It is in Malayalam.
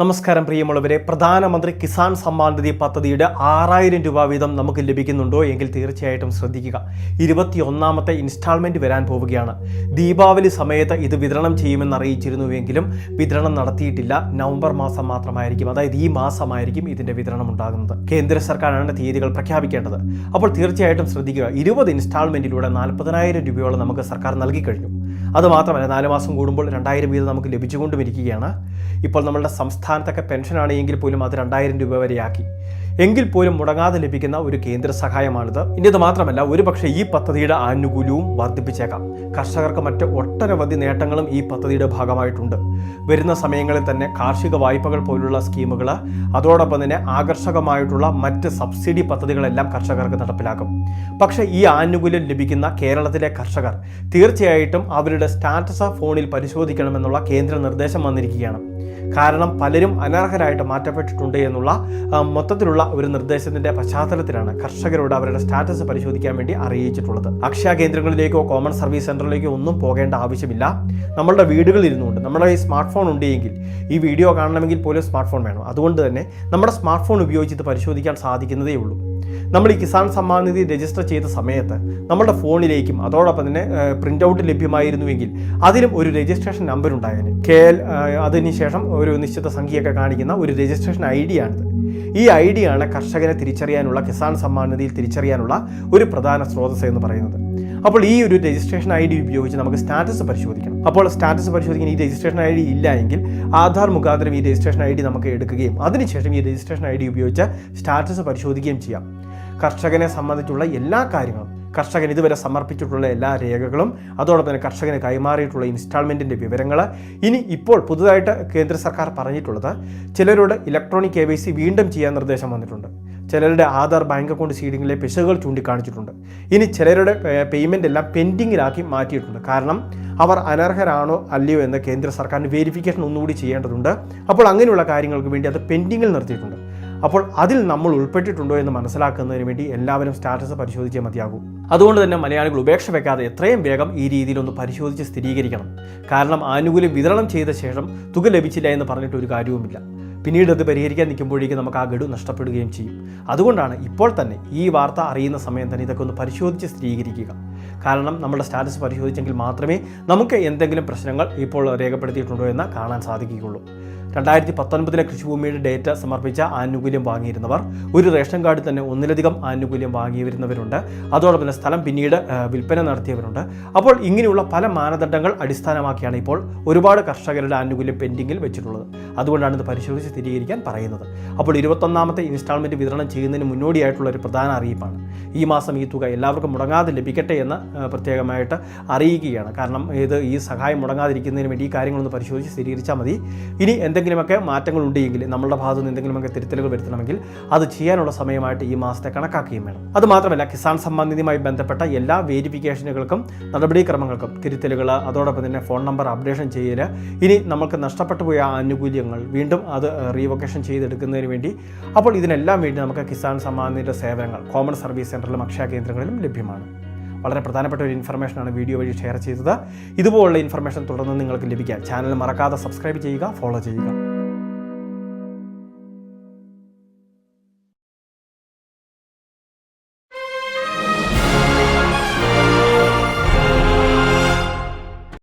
നമസ്കാരം പ്രിയമുള്ളവരെ. പ്രധാനമന്ത്രി കിസാൻ സമ്മാൻ നിധി പദ്ധതിയുടെ ആറായിരം രൂപ വീതം നമുക്ക് ലഭിക്കുന്നുണ്ടോ എങ്കിൽ തീർച്ചയായിട്ടും ശ്രദ്ധിക്കുക. ഇരുപത്തിയൊന്നാമത്തെ ഇൻസ്റ്റാൾമെന്റ് വരാൻ പോവുകയാണ്. ദീപാവലി സമയത്ത് ഇത് വിതരണം ചെയ്യുമെന്ന് അറിയിച്ചിരുന്നുവെങ്കിലും വിതരണം നടത്തിയിട്ടില്ല. നവംബർ മാസം മാത്രമായിരിക്കും. അതായത് ഈ മാസമായിരിക്കും ഇതിന്റെ വിതരണം ഉണ്ടാകുന്നത്. കേന്ദ്ര സർക്കാരാണ് തീയതികൾ പ്രഖ്യാപിക്കേണ്ടത്. അപ്പോൾ തീർച്ചയായിട്ടും ശ്രദ്ധിക്കുക. ഇരുപത് ഇൻസ്റ്റാൾമെന്റിലൂടെ നാൽപ്പതിനായിരം രൂപയോളം നമുക്ക് സർക്കാർ നൽകി കഴിഞ്ഞു. അതുമാത്രമല്ല നാല് മാസം കൂടുമ്പോൾ രണ്ടായിരം വീതം നമുക്ക് ലഭിച്ചുകൊണ്ടും ഇരിക്കുകയാണ് ഇപ്പോൾ നമ്മളുടെ സംസ്ഥാനത്തൊക്കെ പെൻഷനാണെങ്കിൽ പോലും അത് രണ്ടായിരം രൂപ വരെയാക്കി. എങ്കിൽ പോലും മുടങ്ങാതെ ലഭിക്കുന്ന ഒരു കേന്ദ്ര സഹായമാണിത്. ഇനി ഇത് മാത്രമല്ല ഒരുപക്ഷെ ഈ പദ്ധതിയുടെ ആനുകൂല്യവും വർദ്ധിപ്പിച്ചേക്കാം. കർഷകർക്ക് മറ്റ് ഒട്ടനവധി നേട്ടങ്ങളും ഈ പദ്ധതിയുടെ ഭാഗമായിട്ടുണ്ട്. വരുന്ന സമയങ്ങളിൽ തന്നെ കാർഷിക വായ്പകൾ പോലുള്ള സ്കീമുകൾ അതോടൊപ്പം തന്നെ ആകർഷകമായിട്ടുള്ള മറ്റ് സബ്സിഡി പദ്ധതികളെല്ലാം കർഷകർക്ക് നടപ്പിലാക്കും. പക്ഷേ ഈ ആനുകൂല്യം ലഭിക്കുന്ന കേരളത്തിലെ കർഷകർ തീർച്ചയായിട്ടും അവരുടെ സ്റ്റാറ്റസ് ഫോണിൽ പരിശോധിക്കണമെന്നുള്ള കേന്ദ്ര നിർദ്ദേശം വന്നിരിക്കുകയാണ്. കാരണം പലരും അനർഹരായിട്ട് മാറ്റപ്പെട്ടിട്ടുണ്ട് എന്നുള്ള മൊത്തത്തിലുള്ള ഒരു നിർദ്ദേശത്തിന്റെ പശ്ചാത്തലത്തിലാണ് കർഷകരോട് അവരുടെ സ്റ്റാറ്റസ് പരിശോധിക്കാൻ വേണ്ടി അറിയിച്ചിട്ടുള്ളത്. അക്ഷയ കേന്ദ്രങ്ങളിലേക്കോ കോമൺ സർവീസ് സെന്ററിലേക്കോ ഒന്നും പോകേണ്ട ആവശ്യമില്ല. നമ്മളുടെ വീടുകളിൽ ഇരുന്നുകൊണ്ട് നമ്മുടെ ഈ സ്മാർട്ട് ഫോൺ ഉണ്ടെങ്കിൽ ഈ വീഡിയോ കാണണമെങ്കിൽ പോലും സ്മാർട്ട് ഫോൺ വേണം. അതുകൊണ്ട് തന്നെ നമ്മുടെ സ്മാർട്ട് ഫോൺ ഉപയോഗിച്ച് ഇത് പരിശോധിക്കാൻ സാധിക്കുന്നതേ ഉള്ളൂ. നമ്മൾ ഈ കിസാൻ സമ്മാൻ നിധി രജിസ്റ്റർ ചെയ്ത സമയത്ത് നമ്മുടെ ഫോണിലേക്കും അതോടൊപ്പം തന്നെ പ്രിന്റ് ഔട്ട് ലഭ്യമായിരുന്നുവെങ്കിൽ അതിലും ഒരു രജിസ്ട്രേഷൻ നമ്പർ ഉണ്ടായേനെ. കെ എൽ അതിനുശേഷം ഒരു നിശ്ചിത സംഖ്യയൊക്കെ കാണിക്കുന്ന ഒരു രജിസ്ട്രേഷൻ ഐ ഡി ആണിത്. ഈ ഐ ഡി ആണ് കർഷകരെ തിരിച്ചറിയാനുള്ള കിസാൻ സമ്മാൻ നിധിയിൽ തിരിച്ചറിയാനുള്ള ഒരു പ്രധാന സ്രോതസ് എന്ന് പറയുന്നത്. അപ്പോൾ ഈ ഒരു രജിസ്ട്രേഷൻ ഐ ഡി ഉപയോഗിച്ച് നമുക്ക് സ്റ്റാറ്റസ് പരിശോധിക്കണം. അപ്പോൾ സ്റ്റാറ്റസ് പരിശോധിക്കാൻ ഈ രജിസ്ട്രേഷൻ ഐ ഡി ഇല്ല എങ്കിൽ ആധാർ മുഖാന്തരം ഈ രജിസ്ട്രേഷൻ ഐ ഡി നമുക്ക് എടുക്കുകയും അതിനുശേഷം ഈ രജിസ്ട്രേഷൻ ഐ ഡി ഉപയോഗിച്ച് സ്റ്റാറ്റസ് പരിശോധിക്കുകയും ചെയ്യാം. കർഷകനെ സംബന്ധിച്ചുള്ള എല്ലാ കാര്യങ്ങളും കർഷകൻ ഇതുവരെ സമർപ്പിച്ചിട്ടുള്ള എല്ലാ രേഖകളും അതോടൊപ്പം തന്നെ കർഷകന് കൈമാറിയിട്ടുള്ള ഇൻസ്റ്റാൾമെന്റിന്റെ വിവരങ്ങൾ ഇനി ഇപ്പോൾ പുതുതായിട്ട് കേന്ദ്ര സർക്കാർ പറഞ്ഞിട്ടുള്ളത് ചിലരോട് ഇലക്ട്രോണിക് കെ വീണ്ടും ചെയ്യാൻ നിർദ്ദേശം വന്നിട്ടുണ്ട്. ചിലരുടെ ആധാർ ബാങ്ക് അക്കൗണ്ട് സീഡിങ്ങിലെ പിശകുകൾ ചൂണ്ടിക്കാണിച്ചിട്ടുണ്ട്. ഇനി ചിലരുടെ പേയ്മെന്റ് എല്ലാം പെൻഡിങ്ങിലാക്കി മാറ്റിയിട്ടുണ്ട്. കാരണം അവർ അനർഹരാണോ അല്ലയോ എന്ന് കേന്ദ്ര സർക്കാരിന് വെരിഫിക്കേഷൻ ഒന്നുകൂടി ചെയ്യേണ്ടതുണ്ട്. അപ്പോൾ അങ്ങനെയുള്ള കാര്യങ്ങൾക്ക് വേണ്ടി അത് പെൻഡിങ്ങിൽ നിർത്തിയിട്ടുണ്ട്. അപ്പോൾ അതിൽ നമ്മൾ ഉൾപ്പെട്ടിട്ടുണ്ടോ എന്ന് മനസ്സിലാക്കുന്നതിന് വേണ്ടി എല്ലാവരും സ്റ്റാറ്റസ് പരിശോധിച്ചേ മതിയാകൂ. അതുകൊണ്ട് തന്നെ മലയാളികൾ ഉപേക്ഷ വെക്കാതെ എത്രയും വേഗം ഈ രീതിയിൽ ഒന്ന് പരിശോധിച്ച് സ്ഥിരീകരിക്കണം. കാരണം ആനുകൂല്യം വിതരണം ചെയ്ത ശേഷം തുക ലഭിച്ചില്ല എന്ന് പറഞ്ഞിട്ട് ഒരു കാര്യവുമില്ല. പിന്നീട് അത് പരിഹരിക്കാൻ നിൽക്കുമ്പോഴേക്കും നമുക്ക് ആ ഗഡു നഷ്ടപ്പെടുകയും ചെയ്യും. അതുകൊണ്ടാണ് ഇപ്പോൾ തന്നെ ഈ വാർത്ത അറിയുന്ന സമയം തന്നെ ഇതൊക്കെ ഒന്ന് പരിശോധിച്ച് സ്ഥിരീകരിക്കുക. കാരണം നമ്മുടെ സ്റ്റാറ്റസ് പരിശോധിച്ചെങ്കിൽ മാത്രമേ നമുക്ക് എന്തെങ്കിലും പ്രശ്നങ്ങൾ ഇപ്പോൾ രേഖപ്പെടുത്തിയിട്ടുണ്ടോ എന്ന് കാണാൻ സാധിക്കുകയുള്ളൂ. രണ്ടായിരത്തി പത്തൊൻപതിലെ കൃഷിഭൂമിയുടെ ഡേറ്റ സമർപ്പിച്ച ആനുകൂല്യം വാങ്ങിയിരുന്നവർ ഒരു റേഷൻ കാർഡിൽ തന്നെ ഒന്നിലധികം ആനുകൂല്യം വാങ്ങി വരുന്നവരുണ്ട് അതോടൊപ്പം തന്നെ സ്ഥലം പിന്നീട് വിൽപ്പന നടത്തിയവരുണ്ട്. അപ്പോൾ ഇങ്ങനെയുള്ള പല മാനദണ്ഡങ്ങൾ അടിസ്ഥാനമാക്കിയാണ് ഇപ്പോൾ ഒരുപാട് കർഷകരുടെ ആനുകൂല്യം പെൻഡിങ്ങിൽ വെച്ചിട്ടുള്ളത്. അതുകൊണ്ടാണ് ഇത് പരിശോധിച്ച് സ്ഥിരീകരിക്കാൻ പറയുന്നത്. അപ്പോൾ ഇരുപത്തൊന്നാമത്തെ ഇൻസ്റ്റാൾമെന്റ് വിതരണം ചെയ്യുന്നതിന് മുന്നോടിയായിട്ടുള്ള ഒരു പ്രധാന അറിയിപ്പാണ്. ഈ മാസം ഈ തുക എല്ലാവർക്കും മുടങ്ങാതെ ലഭിക്കട്ടെ എന്ന് പ്രത്യേകമായിട്ട് അറിയിക്കുകയാണ്. കാരണം ഇത് ഈ സഹായം മുടങ്ങാതിരിക്കുന്നതിന് വേണ്ടി ഈ കാര്യങ്ങളൊന്ന് പരിശോധിച്ച് സ്ഥിരീകരിച്ചാൽ മതി. ഇനി എന്തെങ്കിലുമൊക്കെ മാറ്റങ്ങൾ ഉണ്ടെങ്കിൽ നമ്മളുടെ ഭാഗത്തു നിന്ന് എന്തെങ്കിലുമൊക്കെ തിരുത്തലുകൾ വരുത്തണമെങ്കിൽ അത് ചെയ്യാനുള്ള സമയമായിട്ട് ഈ മാസത്തെ കണക്കാക്കുകയും വേണം. അതുമാത്രമല്ല കിസാൻ സമ്മാൻ നിധിയുമായി ബന്ധപ്പെട്ട എല്ലാ വേരിഫിക്കേഷനുകൾക്കും നടപടിക്രമങ്ങൾക്കും തിരുത്തലുകൾ അതോടൊപ്പം തന്നെ ഫോൺ നമ്പർ അപ്ഡേഷൻ ചെയ്യൽ ഇനി നമുക്ക് നഷ്ടപ്പെട്ടു പോയ ആനുകൂല്യങ്ങൾ വീണ്ടും അത് റീവൊക്കേഷൻ ചെയ്തെടുക്കുന്നതിന് വേണ്ടി അപ്പോൾ ഇതിനെല്ലാം വേണ്ടി നമുക്ക് കിസാൻ സമ്മാൻ നിധിയുടെ സേവനങ്ങൾ കോമൺ സർവീസ് സെന്ററിലും അക്ഷയ കേന്ദ്രങ്ങളിലും ലഭ്യമാണ്. വളരെ പ്രധാനപ്പെട്ട ഒരു ഇൻഫർമേഷനാണ് വീഡിയോ വഴി ഷെയർ ചെയ്തത്. ഇതുപോലുള്ള ഇൻഫർമേഷൻ തുടർന്ന് നിങ്ങൾക്ക് ലഭിക്കാൻ ചാനൽ മറക്കാതെ സബ്സ്ക്രൈബ് ചെയ്യുക ഫോളോ ചെയ്യുക.